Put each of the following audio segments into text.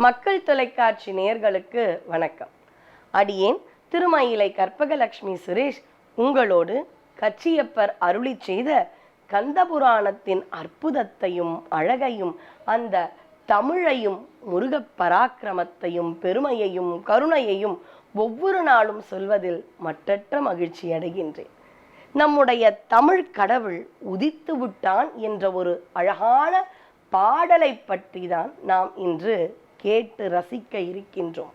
மக்கள் தொலைக்காட்சி நேயர்களுக்கு வணக்கம். அடியேன் திருமயிலை கற்பகலட்சுமி சுரேஷ் உங்களோடு கச்சியப்பர் அருளி செய்த கந்தபுராணத்தின் அற்புதத்தையும் அழகையும் அந்த தமிழையும் முருகப் பராக்கிரமத்தையும் பெருமையையும் கருணையையும் ஒவ்வொரு நாளும் சொல்வதில் மற்றற்ற மகிழ்ச்சி அடைகின்றேன். நம்முடைய தமிழ் கடவுள் உதித்து விட்டான் என்ற ஒரு அழகான பாடலை பற்றி தான் நாம் இன்று கேட்டு ரசிக்க இருக்கின்றோம்.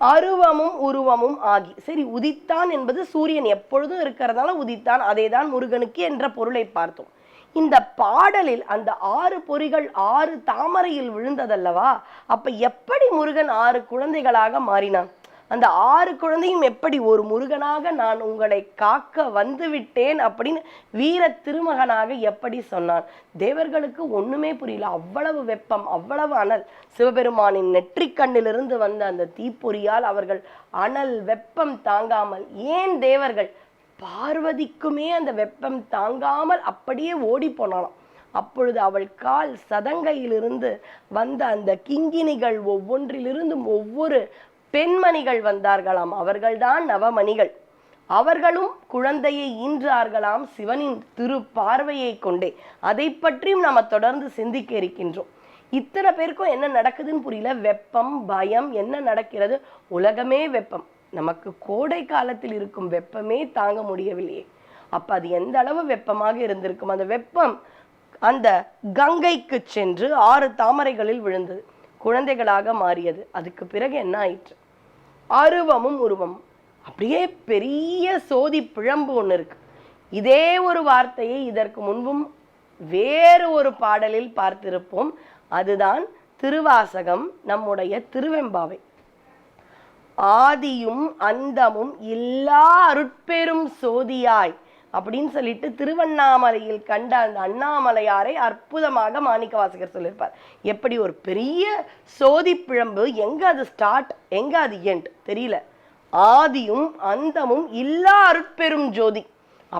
அருவமும் உருவமும் ஆகி சரி உதித்தான் என்பது சூரியன் எப்பொழுதும் இருக்கிறதால உதித்தான் அதேதான் முருகனுக்கு என்ற பொருளை பார்த்தோம். இந்த பாடலில் அந்த ஆறு பொறிகள் ஆறு தாமரையில் விழுந்ததல்லவா? அப்ப எப்படி முருகன் ஆறு குழந்தைகளாக மாறினான்? அந்த ஆறு குழந்தையும் எப்படி ஒரு முருகனாக நான் உங்களை காக்க வந்து விட்டேன் அப்படின்னு வீர திருமகனாக எப்படி சொன்னான்? தேவர்களுக்கு ஒண்ணுமே புரியல. அவ்வளவு வெப்பம் அவ்வளவு அனல். சிவபெருமானின் நெற்றிக் கண்ணிலிருந்து வந்த அந்த தீப்பொறியால் அவர்கள் அனல் வெப்பம் தாங்காமல் ஏன் தேவர்கள் பார்வதிக்குமே அந்த வெப்பம் தாங்காமல் அப்படியே ஓடி போனாலாம் அப்பொழுது அவள் கால் சதங்கையிலிருந்து வந்த அந்த கிங்கினிகள் ஒவ்வொன்றிலிருந்தும் ஒவ்வொரு பெண்மணிகள் வந்தார்களாம். அவர்கள்தான் நவமணிகள். அவர்களும் குழந்தையை ஈன்றார்களாம் சிவனின் திரு பார்வையை கொண்டே. அதை பற்றியும் நாம் தொடர்ந்து சிந்திக்க இருக்கின்றோம். இத்தனை பேருக்கும் என்ன நடக்குதுன்னு புரியல. வெப்பம் பயம் என்ன நடக்கிறது? உலகமே வெப்பம். நமக்கு கோடை காலத்தில் இருக்கும் வெப்பமே தாங்க முடியவில்லையே. அப்ப அது எந்த அளவு வெப்பமாக இருந்திருக்கும்? அந்த வெப்பம் அந்த கங்கைக்கு சென்று ஆறு தாமரைகளில் விழுந்தது. குழந்தைகளாக மாறியது. அதுக்கு பிறகு என்ன ஆயிற்று? அருவமும் உருவமும் அப்படியே பெரிய சோதி பிழம்பு ஒன்று இருக்கு. இதே ஒரு வார்த்தையை இதற்கு முன்பும் வேறு ஒரு பாடலில் பார்த்திருப்போம். அதுதான் திருவாசகம் நம்முடைய திருவெம்பாவை. ஆதியும் அந்தமும் இல்லா அருட்பெரும் சோதியாய். அப்படின்னு சொல்லிட்டு திருவண்ணாமலையில் கண்ட அந்த அண்ணாமலையாரை அற்புதமாக மாணிக்க வாசகர் சொல்லியிருப்பார். எப்படி ஒரு பெரிய சோதி பிழம்பு எங்க அது ஸ்டார்ட் எங்க அது எண்ட் தெரியல. ஆதியும் அந்தமும் இல்லா அருட்பெரும் ஜோதி.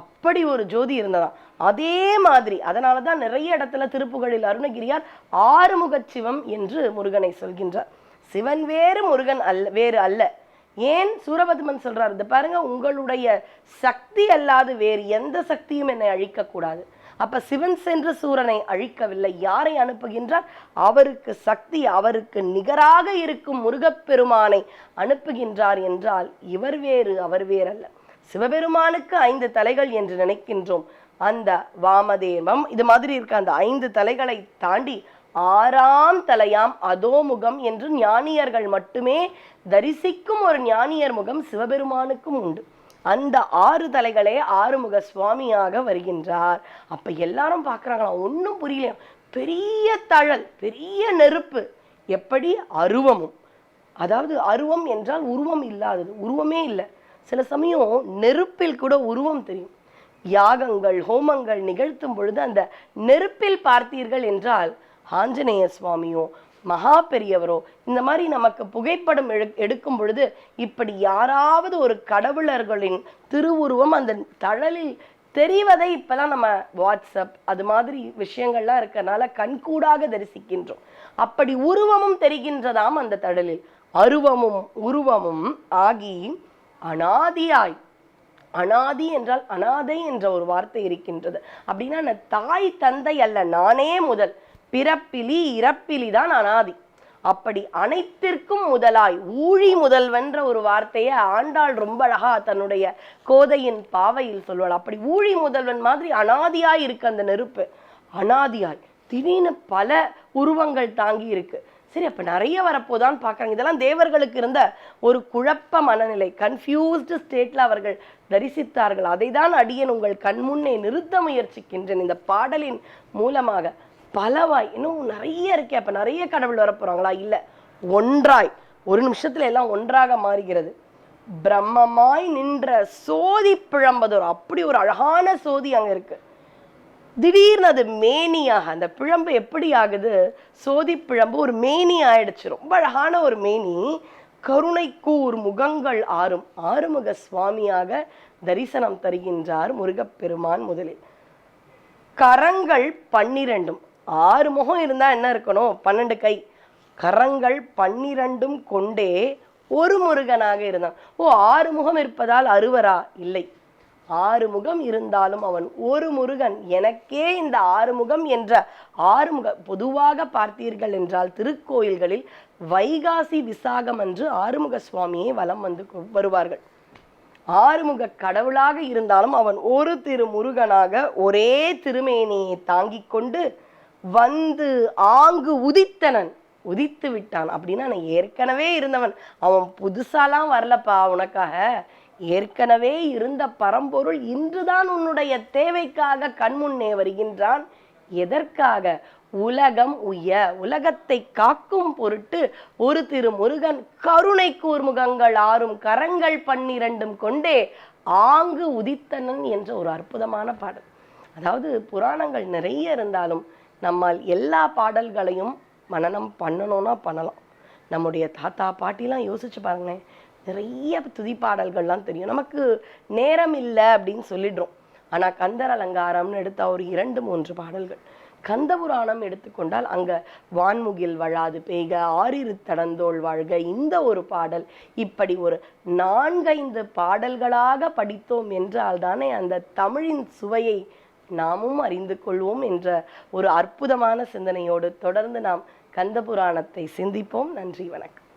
அப்படி ஒரு ஜோதி இருந்ததாம். அதே மாதிரி அதனால தான் நிறைய இடத்துல திருப்புகழில் அருணகிரியார் ஆறுமுக சிவம் என்று முருகனை சொல்கின்றார். சிவன் வேறு முருகன் அல்ல வேறு அல்ல. ஏன் சூரபத்மன் சொல்றாரு? இது பாருங்க உங்களுடைய சக்தி அல்லாது வேறு எந்த சக்தியும் என்னை அழிக்க கூடாது அப்ப சிவன் சென்று சூரனை அழிக்கவில்லை. யாரை அனுப்புகின்றார்? அவருக்கு சக்தி அவருக்கு நிகராக இருக்கும் முருகப்பெருமானை அனுப்புகின்றார் என்றால் இவர் வேறு அவர் வேறல்ல. சிவபெருமானுக்கு ஐந்து தலைகள் என்று நினைக்கின்றோம். அந்த வாமதேவம் இது மாதிரி இருக்க அந்த ஐந்து தலைகளை தாண்டி ஆறாம் தலையாம் அதோமுகம் என்று ஞானியர்கள் மட்டுமே தரிசிக்கும் ஒரு ஞானியர் முகம் சிவபெருமானுக்கும் உண்டு. அந்த ஆறு தலைகளே ஆறுமுக சுவாமியாக வருகின்றார். அப்ப எல்லாரும் பார்க்கறாங்களா ஒன்றும் புரியலையா? பெரிய தழல் பெரிய நெருப்பு. எப்படி? அருவமும். அதாவது அருவம் என்றால் உருவம் இல்லாதது. உருவமே இல்லை. சில சமயம் நெருப்பில் கூட உருவம் தெரியும். யாகங்கள் ஹோமங்கள் நிகழ்த்தும் பொழுது அந்த நெருப்பில் பார்த்தீர்கள் என்றால் ஆஞ்சநேய சுவாமியோ மகா பெரியவரோ இந்த மாதிரி நமக்கு புகைப்படம் எடு எடுக்கும் பொழுது இப்படி யாராவது ஒரு கடவுளர்களின் திருவுருவம் அந்த தழலில் தெரிவதை இப்பெல்லாம் நம்ம வாட்ஸ்அப் அது மாதிரி விஷயங்கள்லாம் இருக்கிறனால கண்கூடாக தரிசிக்கின்றோம். அப்படி உருவமும் தெரிகின்றதாம் அந்த தழலில். அருவமும் உருவமும் ஆகி அனாதியாய். அனாதி என்றால் அனாதை என்ற ஒரு வார்த்தை இருக்கின்றது. அப்படின்னா நான் தாய் தந்தை அல்ல நானே முதல். பிறப்பிலி இறப்பிலி தான் அனாதி. அப்படி அனைத்திற்கும் முதலாய் ஊழி முதல்வன்ற ஒரு வார்த்தையை ஆண்டாள் ரொம்ப அழகா தன்னுடைய கோதையின் பாவையில் சொல்வாள் அப்படி ஊழி முதல்வன் மாதிரி அனாதியாய் இருக்கு அந்த நெருப்பு. அனாதியாய். திடீர்னு பல உருவங்கள் தாங்கி இருக்கு. சரி அப்ப நிறைய வரப்போதான் பார்க்குறாங்க. இதெல்லாம் தேவர்களுக்கு இருந்த ஒரு குழப்ப மனநிலை. கன்ஃபியூஸ்டு ஸ்டேட்ல அவர்கள் தரிசித்தார்கள். அதை தான் அடியன் உங்கள் கண்முன்னே நிறுத்த முயற்சிக்கின்றேன். இந்த பாடலின் மூலமாக பலவாய். இன்னும் நிறைய இருக்கே அப்ப நிறைய கடவுள் வரப்போறாங்களா? இல்ல. ஒன்றாய். ஒரு நிமிஷத்துல எல்லாம் ஒன்றாக மாறுகிறது. பிரம்மமாய் நின்ற சோதி பிழம்பதோர். அப்படி ஒரு அழகான சோதி அங்க இருக்கு. திடீர்னு அது மேனியாக அந்த பிழம்பு எப்படி ஆகுது? சோதி பிழம்பு ஒரு மேனி ஆயிடுச்சு. ரொம்ப அழகான ஒரு மேனி. கருணைக்கூர் முகங்கள் ஆறும். ஆறுமுக சுவாமியாக தரிசனம் தருகின்றார் முருகப்பெருமான் முதலில். கரங்கள் பன்னிரண்டும். ஆறு முகம் இருந்தால் என்ன இருக்கணும்? பன்னெண்டு கை. கரங்கள் பன்னிரண்டும் கொண்டே ஒரு முருகனாக இருந்தான். ஓ ஆறு முகம் இருப்பதால் அறுவரா இல்லை. ஆறு முகம் இருந்தாலும் அவன் ஒரு முருகன். எனக்கே இந்த ஆறு முகம் என்ற ஆறுமுக பொதுவாக பார்த்தீர்கள் என்றால் திருக்கோயில்களில் வைகாசி விசாகம் அன்று ஆறுமுக சுவாமியை வலம் வந்து வருவார்கள். ஆறுமுக கடவுளாக இருந்தாலும் அவன் ஒரு திரு முருகனாக ஒரே திருமேனியை தாங்கிக் கொண்டு வந்து ஆங்கு உதித்தனன். உதித்து விட்டான். அப்படின்னா நான் ஏற்கனவே இருந்தவன். அவன் புதுசாலாம் வரலப்பா உனக்காக. ஏற்கனவே இருந்த பரம்பொருள் இன்றுதான் உன்னுடைய தேவைக்காக கண்முன்னே வருகின்றான். எதற்காக? உலகம் உய உலகத்தை காக்கும் பொருட்டு ஒரு திரு முருகன் கருணை கூர்முகங்கள் ஆறும் கரங்கள் பன்னிரண்டும் கொண்டே ஆங்கு உதித்தனன் என்ற ஒரு அற்புதமான பாடல். அதாவது புராணங்கள் நிறைய இருந்தாலும் நம்மால் எல்லா பாடல்களையும் மனனம் பண்ணணும்னா பண்ணலாம். நம்முடைய தாத்தா பாட்டிலாம் யோசிச்சு பாருங்களேன். நிறைய துதிப்பாடல்கள்லாம் தெரியும். நமக்கு நேரம் இல்லை அப்படின்னு சொல்லிடுறோம். ஆனால் கந்தர் அலங்காரம்னு எடுத்தால் ஒரு இரண்டு மூன்று பாடல்கள். கந்த புராணம் எடுத்துக்கொண்டால் அங்க வான்முகில் வழாது பெய்க ஆறிரு தடந்தோள் வாழ்க இந்த ஒரு பாடல். இப்படி ஒரு நான்கைந்து பாடல்களாக படித்தோம் என்றால் தானே அந்த தமிழின் சுவையை நாமும் அறிந்து கொள்வோம் என்ற ஒரு அற்புதமான சிந்தனையோடு தொடர்ந்து நாம் கந்த புராணத்தை சிந்திப்போம். நன்றி வணக்கம்.